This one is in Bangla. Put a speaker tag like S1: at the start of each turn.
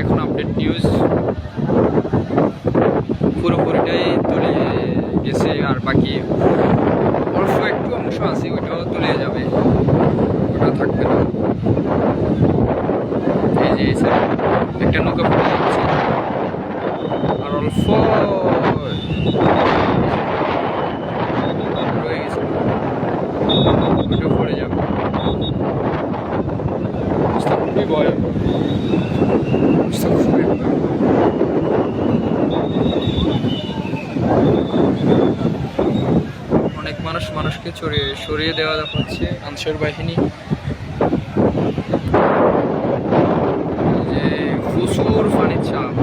S1: এখন আপডেট নিউজ পুরোপুরিটাই তুলে গেছে আর বাকি অল্প একটু অংশ আছে, ওইটাও তুলে যাবে। ওটা থাকবে না। এই যে একটা নৌকা পড়ে যাচ্ছে। আর অল্প গেছে। ওইটাও পড়ে যাবে। খুবই ভয়াবহ অবস্থা খুবই ভয়াবহ অনেক মানুষ মানুষকে চড়িয়ে সরিয়ে দেওয়া হচ্ছে আনসার বাহিনী। যে প্রচুর পানির চাপ